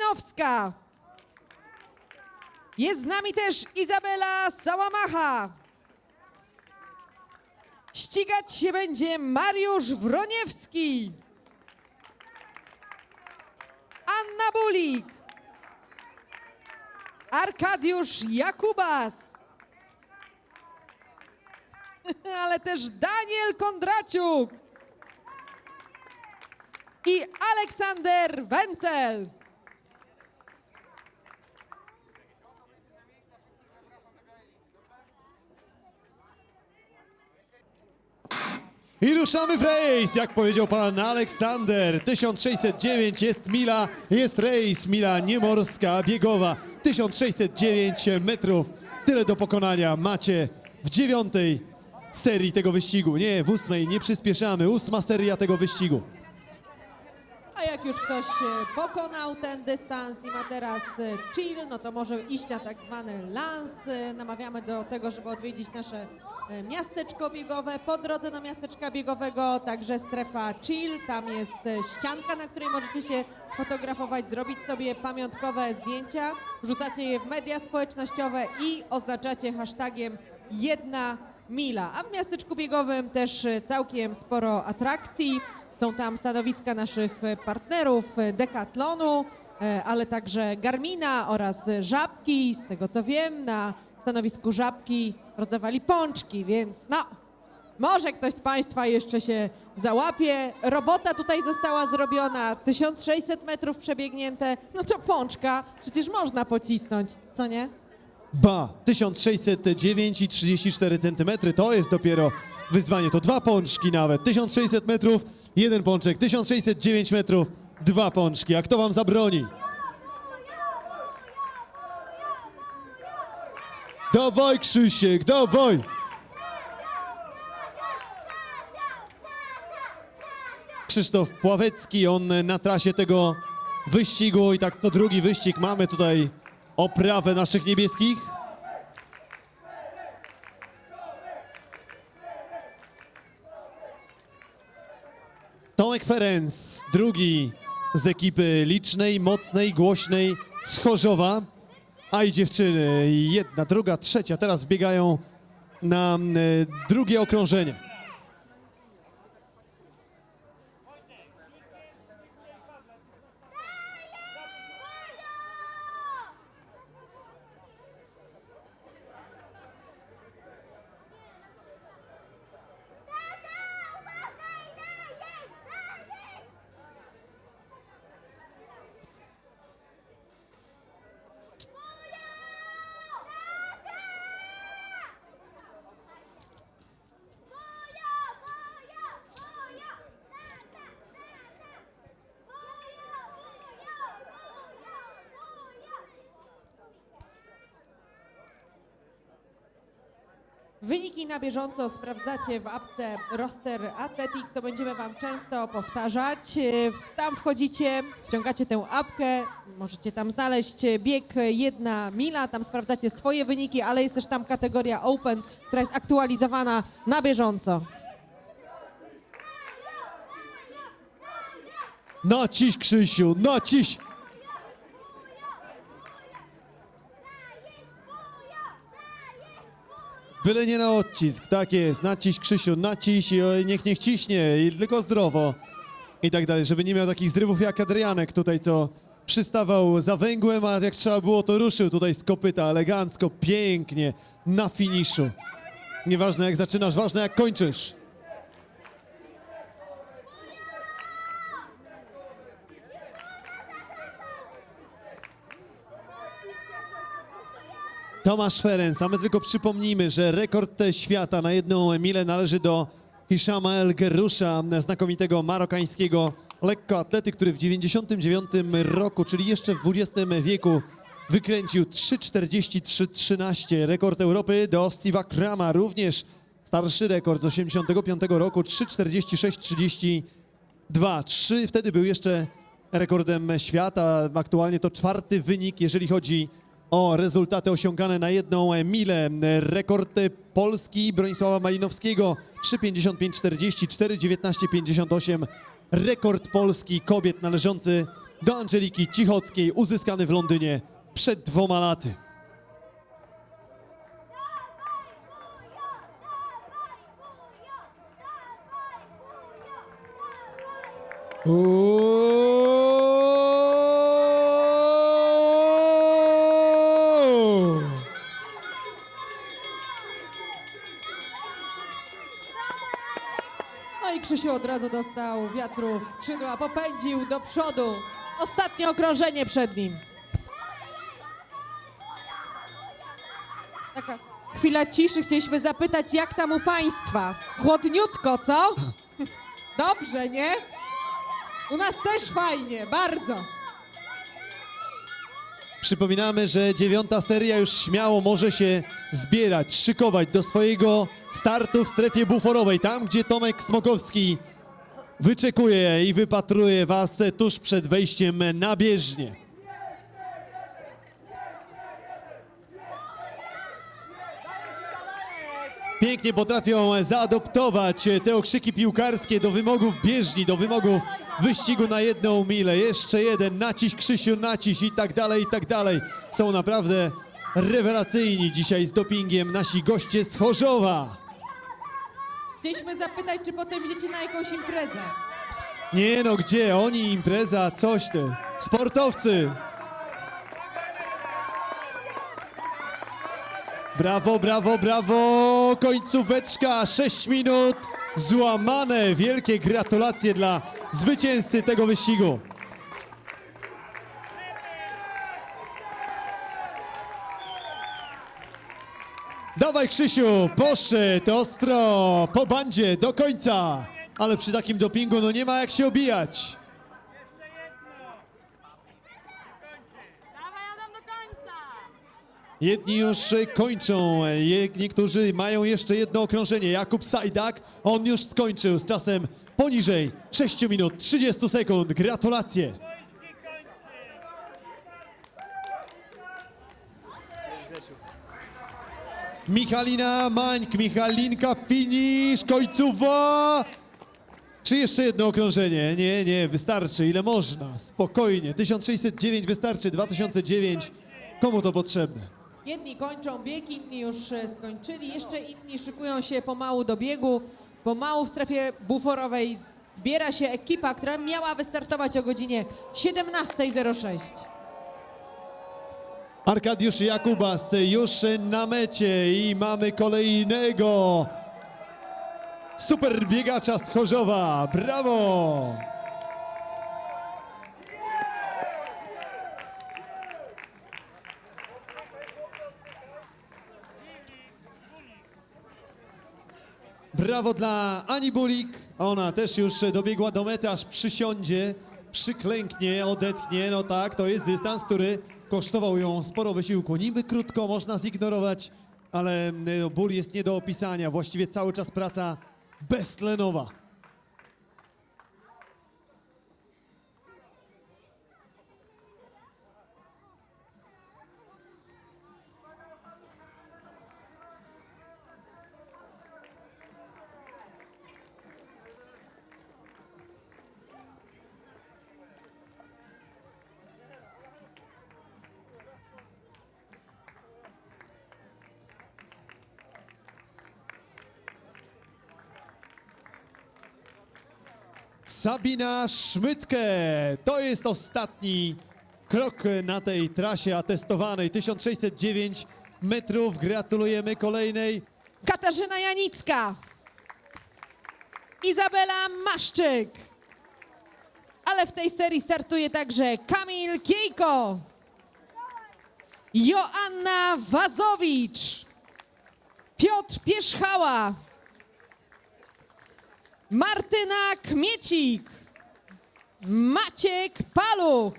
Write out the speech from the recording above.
Malinowska. Jest z nami też Izabela Sałamacha. Ścigać się będzie Mariusz Wroniewski. Anna Bulik. Arkadiusz Jakubas. Ale też Daniel Kondraciuk. I Aleksander Wencel. I ruszamy w rejs, jak powiedział pan Aleksander. 1609 jest mila, jest rejs, mila niemorska, biegowa. 1609 metrów. Tyle do pokonania macie w dziewiątej serii tego wyścigu. Nie, w ósmej, nie przyspieszamy. Ósma seria tego wyścigu. A jak już ktoś e, pokonał ten dystans i ma teraz e, chill, no to może iść na tak zwany lans. E, Namawiamy do tego, żeby odwiedzić nasze miasteczko biegowe. Po drodze do miasteczka biegowego także strefa chill. Tam jest e, ścianka, na której możecie się sfotografować, zrobić sobie pamiątkowe zdjęcia. Wrzucacie je w media społecznościowe i oznaczacie hashtagiem jedna mila. A w miasteczku biegowym też e, całkiem sporo atrakcji. Są tam stanowiska naszych e, partnerów e, Decathlonu, e, ale także Garmina oraz e, Żabki. Z tego co wiem, na stanowisku Żabki rozdawali pączki, więc no, może ktoś z Państwa jeszcze się załapie. Robota tutaj została zrobiona, 1600 metrów przebiegnięte, no to pączka przecież można pocisnąć, co nie? Ba, 1609 i 34 cm to jest dopiero wyzwanie. To dwa pączki nawet. 1600 metrów, jeden pączek. 1609 metrów, dwa pączki. A kto wam zabroni? Dawaj Krzysiek, dawaj! Krzysztof Pławecki, on na trasie tego wyścigu i tak to drugi wyścig. Mamy tutaj oprawę naszych niebieskich. Tomek Ferenc, drugi z ekipy licznej, mocnej, głośnej z Chorzowa. A i dziewczyny, jedna, druga, trzecia, teraz wbiegają na e, drugie okrążenie. Wyniki na bieżąco sprawdzacie w apce Roster Athletics, to będziemy Wam często powtarzać. W- Tam wchodzicie, ściągacie tę apkę, możecie tam znaleźć e, bieg jedna mila, tam sprawdzacie swoje wyniki, ale jest też tam kategoria Open, która jest aktualizowana na bieżąco. Naciś Krzysiu, naciś! Byle nie na odcisk, tak jest, naciś Krzysiu, naciś i oj, niech niech ciśnie, i tylko zdrowo i tak dalej, żeby nie miał takich zrywów jak Adrianek tutaj, co przystawał za węgłem, a jak trzeba było, to ruszył tutaj z kopyta, elegancko, pięknie, na finiszu. Nieważne jak zaczynasz, ważne jak kończysz. Tomasz Ferenc, a my tylko przypomnijmy, że rekord świata na jedną milę należy do Hiszama El Gerusza, znakomitego marokańskiego lekkoatlety, który w 99 roku, czyli jeszcze w XX wieku, wykręcił 3.43.13. Rekord Europy do Steve'a Krama, również starszy rekord z 85 roku, 3.46.32. Trzy wtedy był jeszcze rekordem świata. Aktualnie to czwarty wynik, jeżeli chodzi o rezultaty osiągane na jedną milę. Rekord Polski Bronisława Malinowskiego 3.55.40, 4.19.58. Rekord Polski kobiet należący do Angeliki Cichockiej, uzyskany w Londynie przed dwoma laty. Uuuu! No i Krzysiu od razu dostał wiatru w skrzydła, popędził do przodu. Ostatnie okrążenie przed nim. Taka chwila ciszy, chcieliśmy zapytać, jak tam u Państwa? Chłodniutko, co? Dobrze, nie? U nas też fajnie, bardzo. Przypominamy, że dziewiąta seria już śmiało może się zbierać, szykować do swojego startu w strefie buforowej, tam gdzie Tomek Smokowski wyczekuje i wypatruje Was tuż przed wejściem na bieżnię. Pięknie potrafią zaadoptować te okrzyki piłkarskie do wymogów bieżni, do wymogów wyścigu na jedną milę. Jeszcze jeden, naciś Krzysiu, naciś i tak dalej, i tak dalej. Są naprawdę rewelacyjni dzisiaj z dopingiem nasi goście z Chorzowa. Chcieliśmy zapytać, czy potem idziecie na jakąś imprezę. Nie no, gdzie? Oni, impreza, coś ty. Sportowcy. Brawo, brawo, brawo! Końcóweczka, 6 minut, złamane. Wielkie gratulacje dla zwycięzcy tego wyścigu. Dawaj Krzysiu, poszedł ostro, po bandzie, do końca. Ale przy takim dopingu no nie ma jak się obijać. Dawaj Adam do końca! Jedni już kończą, niektórzy mają jeszcze jedno okrążenie. Jakub Sajdak, on już skończył z czasem poniżej 6 minut 30 sekund. Gratulacje. Michalina Mańk, Michalinka, finish, końcowa. Czy jeszcze jedno okrążenie? Nie, nie, wystarczy, ile można, spokojnie. 1609 wystarczy, 2009, komu to potrzebne? Jedni kończą bieg, inni już e, skończyli, jeszcze inni szykują się pomału do biegu. Pomału w strefie buforowej zbiera się ekipa, która miała wystartować o godzinie 17.06. Arkadiusz Jakubas już na mecie i mamy kolejnego super biegacza z Chorzowa. Brawo! Brawo dla Ani Bulik. Ona też już dobiegła do mety, aż przysiądzie, przyklęknie, odetchnie. No tak, to jest dystans, który kosztował ją sporo wysiłku. Niby krótko można zignorować, ale mm, ból jest nie do opisania. Właściwie cały czas praca beztlenowa. Sabina Szmytkę. To jest ostatni krok na tej trasie atestowanej. 1609 metrów. Gratulujemy kolejnej. Katarzyna Janicka, Izabela Maszczyk, ale w tej serii startuje także Kamil Kiejko, Joanna Wazowicz, Piotr Pierzchała, Martyna Kmiecik, Maciek Paluch,